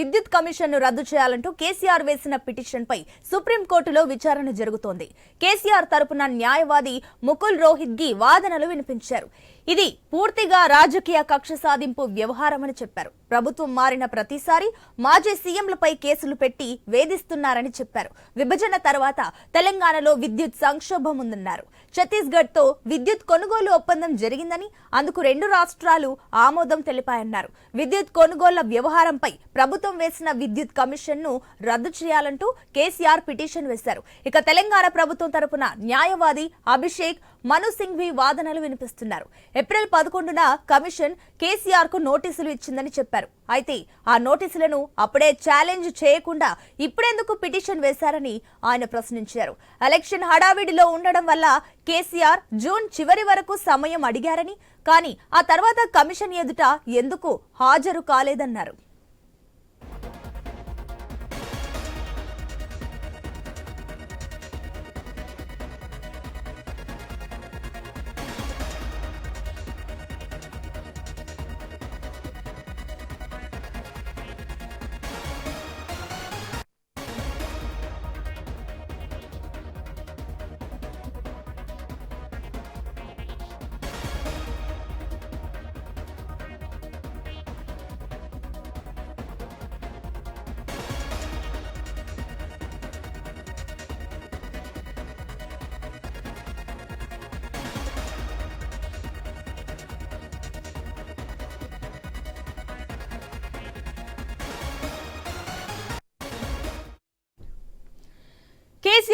విద్యుత్ కమిషన్ను రద్దు చేయాలంటూ కేసీఆర్ వేసిన పిటిషన్ పై సుప్రీంకోర్టులో విచారణ జరుగుతోంది. కేసీఆర్ తరపున న్యాయవాది ముకుల్ రోహిత్గి వాదనలు వినిపించారు. ఇది పూర్తిగా రాజకీయ కక్ష సాధింపు వ్యవహారమని చెప్పారు. ప్రభుత్వం మారిన ప్రతిసారి మాజీ సీఎంలపై కేసులు పెట్టి వేధిస్తున్నారని చెప్పారు. విభజన తర్వాత తెలంగాణలో విద్యుత్ సంక్షోభం ఉందన్నారు. ఛత్తీస్గఢ్తో విద్యుత్ కొనుగోలు ఒప్పందం జరిగిందని అందుకు రెండు రాష్ట్రాలు ఆమోదం తెలిపాయన్నారు. విద్యుత్ కొనుగోళ్ళ వ్యవహారంపై ప్రభుత్వం వేసిన విద్యుత్ కమిషన్ను రద్దు చేయాలంటూ కేసీఆర్ పిటిషన్ వేశారు. ఇక తెలంగాణ ప్రభుత్వం తరపున న్యాయవాది అభిషేక్ మను సింఘ్వి వాదనలు వినిపిస్తున్నారు. ఏప్రిల్ పదకొండున కమిషన్ కేసీఆర్కు నోటీసులు ఇచ్చిందని చెప్పారు. అయితే ఆ నోటీసులను అప్పుడే ఛాలెంజ్ చేయకుండా ఇప్పుడెందుకు పిటిషన్ వేశారని ఆయన ప్రశ్నించారు. ఎలక్షన్ హడావిడిలో ఉండడం వల్ల కేసీఆర్ జూన్ చివరి వరకు సమయం అడిగారని కానీ ఆ తర్వాత కమిషన్ ఎదుట ఎందుకు హాజరు కాలేదన్నారు.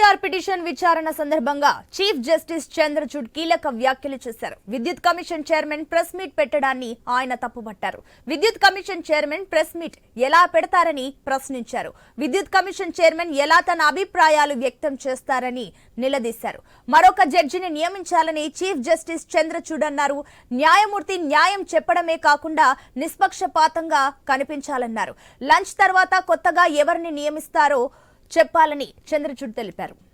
కేసీఆర్ పిటిషన్ విచారణ సందర్భంగా చీఫ్ జస్టిస్ చంద్రచూడ్ కీలక వ్యాఖ్యలు చేశారు. విద్యుత్ కమిషన్ చైర్మన్ ప్రెస్ మీట్ పెట్టడాన్ని ఆయన తప్పుపట్టారు. విద్యుత్ కమిషన్ చైర్మన్ ప్రెస్ మీట్ ఎలా పెడతారని ప్రశ్నించారు. విద్యుత్ కమిషన్ చైర్మన్ ఎలా తన అభిప్రాయాలు వ్యక్తం చేస్తారని నిలదీశారు. మరొక జడ్జిని నియమించాలని చీఫ్ జస్టిస్ చంద్రచూడ్ అన్నారు. న్యాయమూర్తి న్యాయం చెప్పడమే కాకుండా నిష్పక్షపాతంగా కనిపించాలన్నారు. లంచ్ తర్వాత కొత్తగా ఎవరిని నియమిస్తారో చెప్పాలని చంద్రచూడ్ తెలిపారు.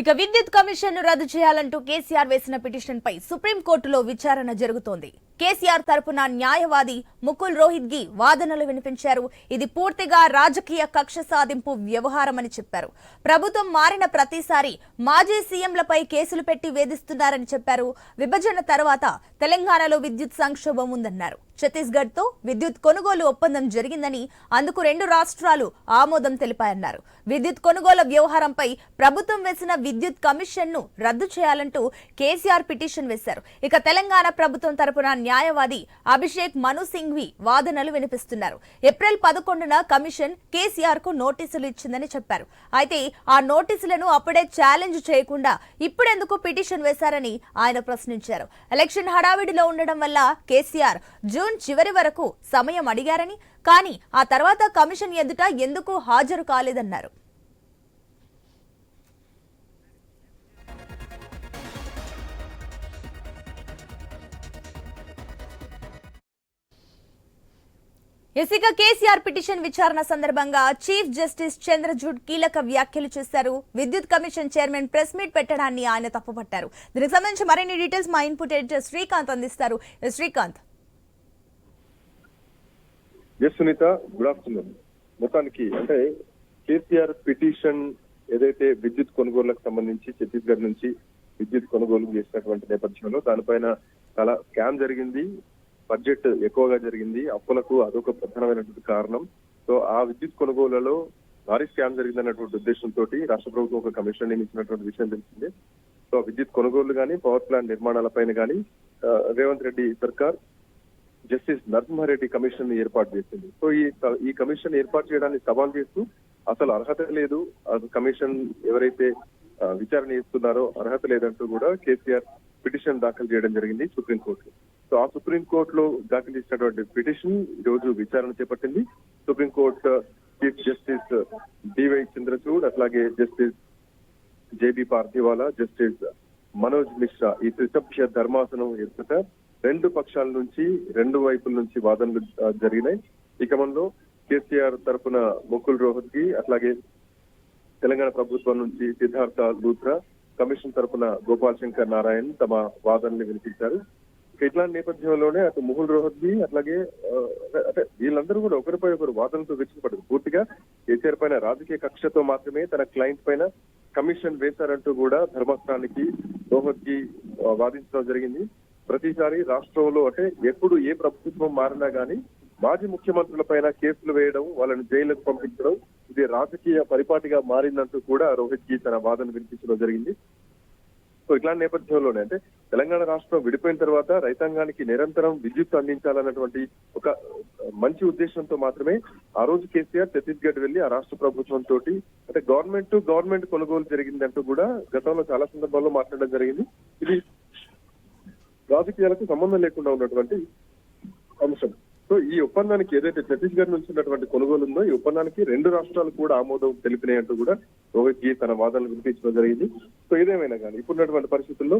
ఇక విద్యుత్ కమిషన్ను రద్దు చేయాలంటూ కేసీఆర్ వేసిన పిటిషన్ పై సుప్రీంకోర్టులో విచారణ జరుగుతోంది. కేసీఆర్ తరపున న్యాయవాది ముకుల్ రోహిత్గి వాదనలు వినిపించారు. ఇది పూర్తిగా రాజకీయ కక్ష సాధింపు వ్యవహారమని చెప్పారు. ప్రభుత్వం మారిన ప్రతిసారి మాజీ సీఎంలపై కేసులు పెట్టి వేధిస్తున్నారని చెప్పారు. విభజన తర్వాత తెలంగాణలో విద్యుత్ సంక్షోభం ఉందన్నారు. ఛత్తీస్గఢ్తో విద్యుత్ కొనుగోలు ఒప్పందం జరిగిందని అందుకు రెండు రాష్ట్రాలు ఆమోదం తెలిపాయన్నారు. విద్యుత్ కొనుగోలు వ్యవహారంపై ప్రభుత్వం వేసిన విద్యుత్ కమిషన్ను రద్దు చేయాలంటూ కేసీఆర్ పిటిషన్ వేశారు. ఇక తెలంగాణ ప్రభుత్వం తరపున న్యాయవాది అభిషేక్ మను సింఘ్వి వాదనలు వినిపిస్తున్నారు. ఏప్రిల్ పదకొండున కమిషన్ కేసీఆర్కు నోటీసులు ఇచ్చిందని చెప్పారు. అయితే ఆ నోటీసులను అప్పుడే ఛాలెంజ్ చేయకుండా ఇప్పుడెందుకు పిటిషన్ వేశారని ఆయన ప్రశ్నించారు. ఎలక్షన్ హడావిడిలో ఉండడం వల్ల కేసీఆర్ జూన్ చివరి వరకు సమయం అడిగారని కానీ ఆ తర్వాత కమిషన్ ఎదుట ఎందుకు హాజరు కాలేదన్నారు. ఇక కేసీఆర్ పిటిషన్ విచారణ సందర్భంగా చీఫ్ జస్టిస్ చంద్రజూడ్ కీలక వ్యాఖ్యలు చేశారు. విద్యుత్ కమిషన్ చైర్మన్ ప్రెస్ మీట్ పెట్టడాన్ని ఆయన తప్పుపట్టారు. దీనికి సంబంధించి మరిన్ని డీటెయిల్స్ మా ఇన్పుట్ ఎడిటర్ శ్రీకాంత్ అందిస్తారు. శ్రీకాంత్. సునీత గుడ్ ఆఫ్టర్నూన్ మొత్తానికి అంటే కేసీఆర్ పిటిషన్ ఏదైతే విద్యుత్ కొనుగోలులకు సంబంధించి ఛత్తీస్గఢ్ నుంచి విద్యుత్ కొనుగోలు చేసినటువంటి నేపథ్యంలో దానిపైన చాలా స్కామ్ జరిగింది. బడ్జెట్ ఎక్కువగా జరిగింది. అప్పులకు అదొక ప్రధానమైనటువంటి కారణం. సో ఆ విద్యుత్ కొనుగోలులో భారీ స్కామ్ జరిగిందన్నటువంటి ఉద్దేశంతో రాష్ట్ర ప్రభుత్వం ఒక కమిషన్ నియమించినటువంటి విషయం తెలిసిందే. సో విద్యుత్ కొనుగోలు కానీ పవర్ ప్లాంట్ నిర్మాణాలపైన కానీ రేవంత్ రెడ్డి సర్కార్ జస్టిస్ నరసింహారెడ్డి కమిషన్ని ఏర్పాటు చేసింది. సో ఈ ఈ కమిషన్ ఏర్పాటు చేయడాన్ని సవాల్ చేస్తూ అసలు అర్హత లేదు. కమిషన్ ఎవరైతే విచారణ చేస్తున్నారో అర్హత లేదంటూ కూడా కేసీఆర్ పిటిషన్ దాఖలు చేయడం జరిగింది సుప్రీంకోర్టు సో ఆ సుప్రీంకోర్టులో దాఖలు చేసినటువంటి పిటిషన్ ఈ రోజు విచారణ చేపట్టింది. Supreme Court chief justice DY Chandrachud అట్లాగే justice JB Pardiwala justice Manoj Mishra ఈ త్రిసభ్య ధర్మాసనం ఎదుట రెండు పక్షాల నుంచి రెండు వైపుల నుంచి వాదనలు జరిగినాయి. ఈ క్రమంలో కేసీఆర్ తరఫున ముకుల్ రోహత్గి అట్లాగే తెలంగాణ ప్రభుత్వం నుంచి సిద్ధార్థ లూథ్రా కమిషన్ తరపున గోపాల్ శంకర్ నారాయణ్ తమ వాదనలు వినిపించారు. ఇట్లాంటి నేపథ్యంలోనే అటు ముహుల్ రోహద్ది అట్లాగే అంటే వీళ్ళందరూ కూడా ఒకరిపై ఒకరు వాదనతో విచ్చిపడదు పూర్తిగా కేసీఆర్ పైన రాజకీయ కక్షతో మాత్రమే తన క్లయింట్ పైన కమిషన్ వేశారంటూ కూడా ధర్మస్థానానికి రోహత్గి వాదించడం జరిగింది. ప్రతిసారి రాష్ట్రంలో అంటే ఎప్పుడు ఏ ప్రభుత్వం మారినా గానీ మాజీ ముఖ్యమంత్రుల పైన కేసులు వేయడం వాళ్ళని జైలుకు పంపించడం ఇది రాజకీయ పరిపాటిగా మారిందంటూ కూడా రోహిత్కి తన వాదన వినిపించడం జరిగింది. సో ఇట్లాంటి నేపథ్యంలోనే అంటే తెలంగాణ రాష్ట్రం విడిపోయిన తర్వాత రైతాంగానికి నిరంతరం విద్యుత్ అందించాలన్నటువంటి ఒక మంచి ఉద్దేశంతో మాత్రమే ఆ రోజు కేసీఆర్ ఛత్తీస్గఢ్ వెళ్ళి ఆ రాష్ట్ర ప్రభుత్వం తోటి అంటే గవర్నమెంట్ టు గవర్నమెంట్ కొనుగోలు జరిగిందంటూ కూడా గతంలో చాలా సందర్భాల్లో మాట్లాడడం జరిగింది. ఇది రాజకీయాలకు సంబంధం లేకుండా ఉన్నటువంటి అంశం. సో ఈ ఒప్పందానికి ఏదైతే ఛత్తీస్గఢ్ నుంచి ఉన్నటువంటి కొనుగోలు ఉందో ఈ ఒప్పందానికి రెండు రాష్ట్రాలు కూడా ఆమోదం తెలిపినాయి అంటూ కూడా రోహిత్జీ తన వాదనలు వినిపించడం జరిగింది. సో ఏదేమైనా కానీ ఇప్పుడున్నటువంటి పరిస్థితుల్లో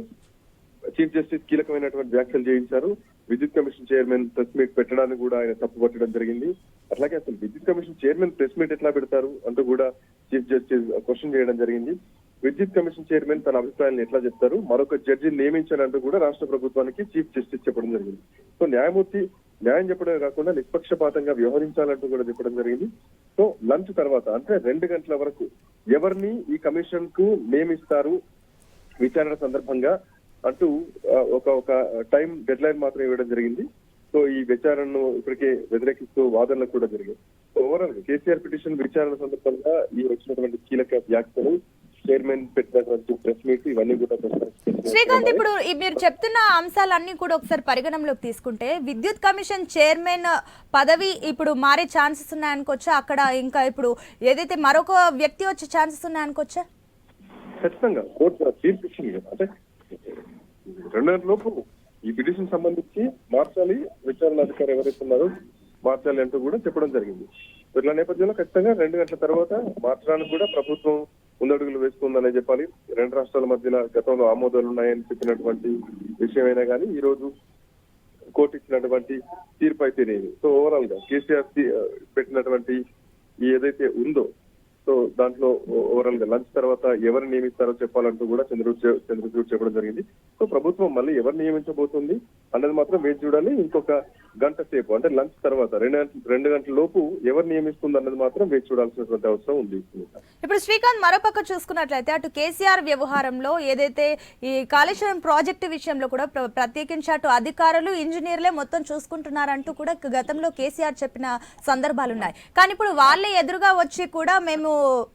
చీఫ్ జస్టిస్ కీలకమైనటువంటి వ్యాఖ్యలు చేయించారు. విద్యుత్ కమిషన్ చైర్మన్ ప్రెస్ మీట్ పెట్టడానికి కూడా ఆయన తప్పుపట్టడం జరిగింది. అట్లాగే అసలు విద్యుత్ కమిషన్ చైర్మన్ ప్రెస్ మీట్ ఎట్లా పెడతారు అంటూ కూడా చీఫ్ జస్టిస్ క్వశ్చన్ చేయడం జరిగింది. విద్యుత్ కమిషన్ చైర్మన్ తన అభిప్రాయాలను ఎట్లా చెప్తారు? మరొక జడ్జిని నియమించాలంటూ కూడా రాష్ట్ర ప్రభుత్వానికి చీఫ్ జస్టిస్ చెప్పడం జరిగింది. సో న్యాయమూర్తి న్యాయం చెప్పడమే కాకుండా నిష్పక్షపాతంగా వ్యవహరించాలంటూ కూడా చెప్పడం జరిగింది. సో లంచ్ తర్వాత అంటే రెండు గంటల వరకు ఎవరిని ఈ కమిషన్కు నియమిస్తారు విచారణ సందర్భంగా అంటూ ఒక ఒక టైం డెడ్ లైన్ మాత్రం ఇవ్వడం జరిగింది. సో ఈ విచారణను ఇప్పటికే వ్యతిరేకిస్తూ వాదనలు కూడా జరిగాయి. ఓవరాల్ కేసీఆర్ పిటిషన్ విచారణ సందర్భంగా ఈ వచ్చినటువంటి కీలక వ్యాఖ్యలు చైర్మన్ పెట్టినటువంటి ప్రెస్ మీట్ ఇవన్నీ కూడా శ్రీకాంత్ ఇప్పుడు మీరు చెప్తున్న అంశాలన్నీ కూడా ఒకసారి పరిగణనలోకి తీసుకుంటే విద్యుత్ కమిషన్ చైర్మన్ పదవి ఇప్పుడు మారే ఛాన్సెస్ ఉన్నాయనుకోవచ్చా? అక్కడ ఇంకా ఇప్పుడు ఏదైతే మరొక వ్యక్తి వచ్చే ఛాన్సెస్ ఉన్నాయనుకోవచ్చా? ఖచ్చితంగా. కోర్టు తీర్పు ఇచ్చింది కదా. అంటే రెండు లోపు ఈ పిటిషన్ సంబంధించి మార్చాలి. విచారణ అధికారి ఎవరైతే ఉన్నారో మార్చాలి అంటూ కూడా చెప్పడం జరిగింది. ఇట్లా నేపథ్యంలో ఖచ్చితంగా రెండు గంటల తర్వాత మార్చడానికి కూడా ప్రభుత్వం ముందడుగులు వేస్తుందనే చెప్పాలి. రెండు రాష్ట్రాల మధ్యన గతంలో ఆమోదాలు ఉన్నాయని చెప్పినటువంటి విషయమైనా కానీ ఈ రోజు కోర్టు ఇచ్చినటువంటి తీర్పు అయితేనేది సో ఓవరాల్గా కేసీఆర్ పెట్టినటువంటి ఏదైతే ఉందో సో దాంట్లో ఓవరాల్గా లంచ్ తర్వాత ఎవరు నియమిస్తారో చెప్పాలంటూ కూడా చంద్రచూడ్ చంద్రచూడ్ చెప్పడం జరిగింది. సో ప్రభుత్వం మళ్ళీ ఎవరు నియమించబోతుంది అన్నది మాత్రం వేచి చూడాలి. ఇంకొక గంట సేపు అంటే లంచ్ తర్వాత రెండు గంటల రెండు గంటల లోపు ఎవరు నియమిస్తుంది అన్నది మాత్రం వేచి చూడాల్సినటువంటి అవసరం ఉంది. ఇప్పుడు శ్రీకాంత్ మరోపక్క చూసుకున్నట్లయితే అటు కేసీఆర్ వ్యవహారంలో ఏదైతే ఈ కాళేశ్వరం ప్రాజెక్టు విషయంలో కూడా ప్రత్యేకించి అటు అధికారులు ఇంజనీర్లే మొత్తం చూసుకుంటున్నారంటూ కూడా గతంలో కేసీఆర్ చెప్పిన సందర్భాలు ఉన్నాయి కానీ ఇప్పుడు వాళ్ళే ఎదురుగా వచ్చి కూడా మేము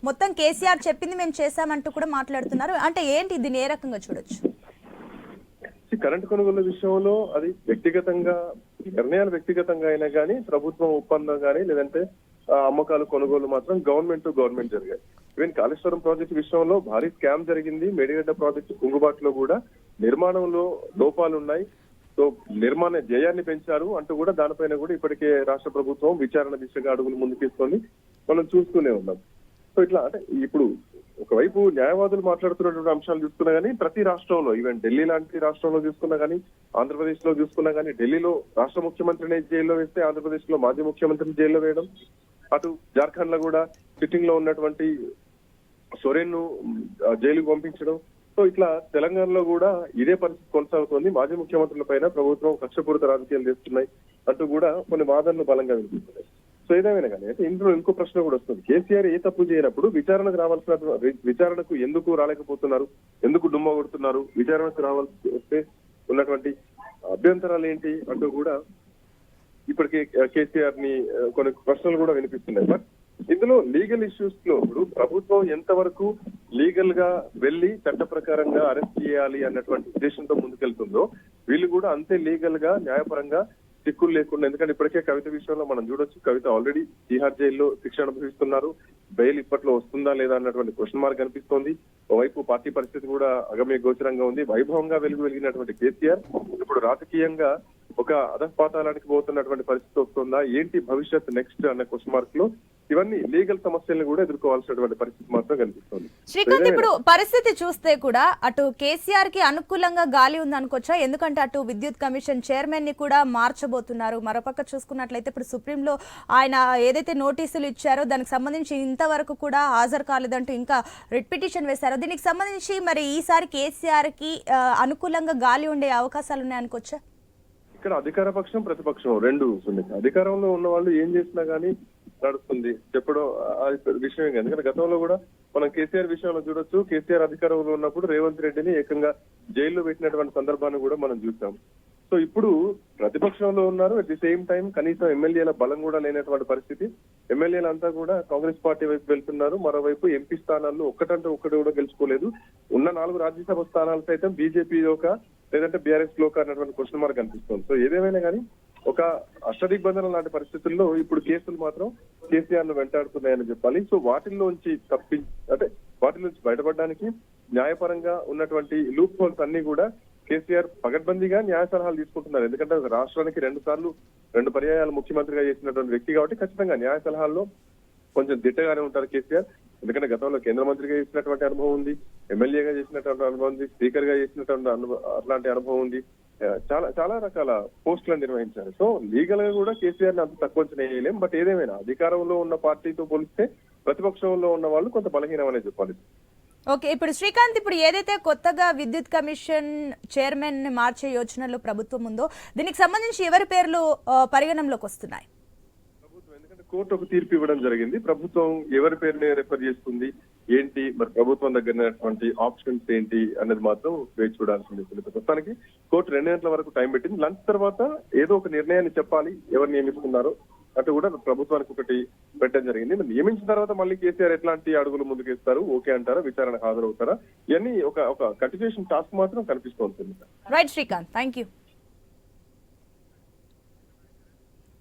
మొత్తం కేసీఆర్ చెప్పింది మేము చేశామంటూ కూడా మాట్లాడుతున్నారు. అంటే ఏంటి దీన్ని ఏ రకంగా చూడొచ్చు? కరెంట్ కొనుగోలు విషయంలో అది వ్యక్తిగతంగా నిర్ణయాలు వ్యక్తిగతంగా అయినా కానీ ప్రభుత్వం ఒప్పందం కానీ లేదంటే అమ్మకాలు కొనుగోలు మాత్రం గవర్నమెంట్ టు గవర్నమెంట్ జరిగాయి. ఈవెన్ కాళేశ్వరం ప్రాజెక్ట్ విషయంలో భారీ స్కామ్ జరిగింది. మేడిగడ్డ ప్రాజెక్టు కుంగుబాటులో కూడా నిర్మాణంలో లోపాలు ఉన్నాయి. సో నిర్మాణ వ్యయాన్ని పెంచారు అంటూ కూడా దానిపైన కూడా ఇప్పటికే రాష్ట్ర ప్రభుత్వం విచారణ దిశగా అడుగులు ముందుకేసుకొని మనం చూస్తూనే ఉన్నాం. ఇట్లా అంటే ఇప్పుడు ఒకవైపు న్యాయవాదులు మాట్లాడుతున్నటువంటి అంశాలు చూసుకున్నా కానీ ప్రతి రాష్ట్రంలో ఈవెన్ ఢిల్లీ లాంటి రాష్ట్రంలో చూసుకున్నా కానీ ఆంధ్రప్రదేశ్లో చూసుకున్నా కానీ ఢిల్లీలో రాష్ట్ర ముఖ్యమంత్రిని జైల్లో వేస్తే ఆంధ్రప్రదేశ్లో మాజీ ముఖ్యమంత్రిని జైల్లో వేయడం అటు జార్ఖండ్లో కూడా సిట్టింగ్లో ఉన్నటువంటి సొరేన్ను జైలుకు పంపించడం. సో ఇట్లా తెలంగాణలో కూడా ఇదే పరిస్థితి కొనసాగుతోంది. మాజీ ముఖ్యమంత్రుల పైన ప్రభుత్వం కక్షపూరిత రాజకీయాలు చేస్తున్నాయి అంటూ కూడా కొన్ని వాదనలు బలంగా వినిపిస్తున్నాయి. సో ఏదేమైనా కానీ. అయితే ఇందులో ఇంకో ప్రశ్న కూడా వస్తుంది. కేసీఆర్ ఏ తప్పు చేయనప్పుడు విచారణకు రావాల్సిన విచారణకు ఎందుకు రాలేకపోతున్నారు? ఎందుకు డుమ్మ కొడుతున్నారు? విచారణకు రావాల్సి వస్తే ఉన్నటువంటి అభ్యంతరాలు ఏంటి అంటూ కూడా ఇప్పటికే కేసీఆర్ని కొన్ని ప్రశ్నలు కూడా వినిపిస్తున్నాయి. బట్ ఇందులో లీగల్ ఇష్యూస్లో ఇప్పుడు ప్రభుత్వం ఎంతవరకు లీగల్గా వెళ్ళి చట్ట ప్రకారంగా అరెస్ట్ చేయాలి అన్నటువంటి ఉద్దేశంతో ముందుకెళ్తుందో వీళ్ళు కూడా అంతే లీగల్గా న్యాయపరంగా చిక్కులు లేకుండా ఎందుకంటే ఇప్పటికే కవిత విషయంలో మనం చూడొచ్చు కవిత ఆల్రెడీ తీహార్ జైల్లో శిక్ష అనుభవిస్తున్నారు. బెయిల్ ఇప్పట్లో వస్తుందా లేదా అన్నటువంటి క్వశ్చన్ మార్క్ కనిపిస్తోంది. ఓవైపు పార్టీ పరిస్థితి కూడా అగమ్య గోచరంగా ఉంది. వైభవంగా వెలుగు వెలిగినటువంటి కేసీఆర్ ఇప్పుడు రాజకీయంగా ఒక అధపాతాలానికి పోతున్నటువంటి పరిస్థితి వస్తుందా? ఏంటి భవిష్యత్ నెక్స్ట్ అన్న క్వశ్చన్ మార్క్లో ఇవన్నీ లీగల్ సమస్యలను కూడా ఎదుర్కోవాల్సినటువంటి పరిస్థితి మాత్రం కనిపిస్తుంది. శ్రీకాంత్ ఇప్పుడు పరిస్థితి చూస్తే కూడా అటు కేసీఆర్కి అనుకూలంగా గాలి ఉంది అనుకోవచ్చా ఎందుకంటే అటు విద్యుత్ కమిషన్ చైర్మన్ని కూడా మార్చబోతున్నారు. మరోపక్క చూసుకున్నట్లయితే ఇప్పుడు సుప్రీంలో ఆయన ఏదైతే నోటీసులు ఇచ్చారో దానికి సంబంధించి ఇంతవరకు కూడా హాజరు కాలేదంటూ ఇంకా రిట్ పిటిషన్ వేశారో. దీనికి సంబంధించి మరి ఈసారి కేసీఆర్కి అనుకూలంగా గాలి ఉండే అవకాశాలు ఉన్నాయనుకోవచ్చా ఇక్కడ అధికార పక్షం ప్రతిపక్షం రెండు అధికారంలో ఉన్న వాళ్ళు ఏం చేసినా గానీ నడుస్తుంది. చెప్పడం విషయం విషయమే ఎందుకంటే గతంలో కూడా మనం కేసీఆర్ విషయంలో చూడొచ్చు. కేసీఆర్ అధికారంలో ఉన్నప్పుడు రేవంత్ రెడ్డిని ఏకంగా జైల్లో పెట్టినటువంటి సందర్భాన్ని కూడా మనం చూసాం. సో ఇప్పుడు ప్రతిపక్షంలో ఉన్నారు. అట్ ది సేమ్ టైం కనీసం ఎమ్మెల్యేల బలం కూడా లేనటువంటి పరిస్థితి. ఎమ్మెల్యేలు అంతా కూడా కాంగ్రెస్ పార్టీ వైపు వెళ్తున్నారు. మరోవైపు ఎంపీ స్థానాల్లో ఒక్కటంటే ఒక్కటి కూడా గెలుచుకోలేదు. ఉన్న నాలుగు రాజ్యసభ స్థానాలు సైతం బీజేపీ ఒక లేదంటే బీఆర్ఎస్లో అన్నటువంటి క్వశ్చన్ మార్క్ కనిపిస్తుంది. సో ఏదేమైనా కానీ ఒక అష్టదిగ్బంధనం లాంటి పరిస్థితుల్లో ఇప్పుడు కేసులు మాత్రం కేసీఆర్ను వెంటాడుతున్నాయని చెప్పాలి. సో వాటిల్లోంచి తప్పి అంటే వాటిలోంచి బయటపడడానికి న్యాయపరంగా ఉన్నటువంటి లూప్ హోల్స్ అన్ని కూడా కేసీఆర్ పగడ్బందీగా న్యాయ సలహాలు తీసుకుంటున్నారు. ఎందుకంటే రాష్ట్రానికి రెండు సార్లు రెండు పర్యాయాలు ముఖ్యమంత్రిగా చేసినటువంటి వ్యక్తి కాబట్టి ఖచ్చితంగా న్యాయ సలహాల్లో కొంచెం దిట్టగానే ఉంటారు కేసీఆర్. ఎందుకంటే గతంలో కేంద్ర మంత్రిగా చేసినటువంటి అనుభవం ఉంది ఎమ్మెల్యేగా చేసినటువంటి అనుభవం ఉంది స్పీకర్గా చేసినటువంటి అనుభవం అట్లాంటి అనుభవం ఉంది. చాలా చాలా రకాల పోస్టులను నిర్వహించారు. సో లీగల్గా కూడా కేసీఆర్ని అంత తక్కువ అంచనా వేయలేం. బట్ ఏదేమైనా అధికారంలో ఉన్న పార్టీతో పోలిస్తే ప్రతిపక్షంలో ఉన్న వాళ్ళు కొంత బలహీనమనే చెప్పాలి. ఓకే ఇప్పుడు శ్రీకాంత్ ఇప్పుడు ఏదైతే కొత్తగా విద్యుత్ కమిషన్ చైర్మన్ మార్చే యోచనలో ప్రభుత్వం ఉందో దీనికి సంబంధించి ఎవరి పేర్లు ఆ, పరిగణనలోకి వస్తున్నాయి? ప్రభుత్వం ఎందుకంటే కోర్టు ఒక తీర్పు ఇవ్వడం జరిగింది. ప్రభుత్వం ఎవరి పేరుని రెఫర్ చేస్తుంది? ఏంటి మరి ప్రభుత్వం దగ్గర ఉన్నటువంటి ఆప్షన్స్ ఏంటి అనేది మాత్రం వేచి చూడాల్సింది ఉంటుంది ప్రస్తుతానికి. కోర్టు రెండు గంటల వరకు టైం పెట్టింది. లంచ్ తర్వాత ఏదో ఒక నిర్ణయాన్ని చెప్పాలి ఎవరు నియమిస్తున్నారో అటు కూడా ప్రభుత్వానికి ఒకటి పెట్టడం జరిగింది. నియమించిన తర్వాత మళ్ళీ కేసీఆర్ ఎట్లాంటి అడుగులు ముందుకేస్తారు? ఓకే అంటారా? విచారణ హాజరవుతారా? ఇవన్నీ ఒక ఒక కంటిన్యూషన్ టాస్క్ మాత్రం కనిపిస్తూ ఉంటుంది. Right Srikanth thank you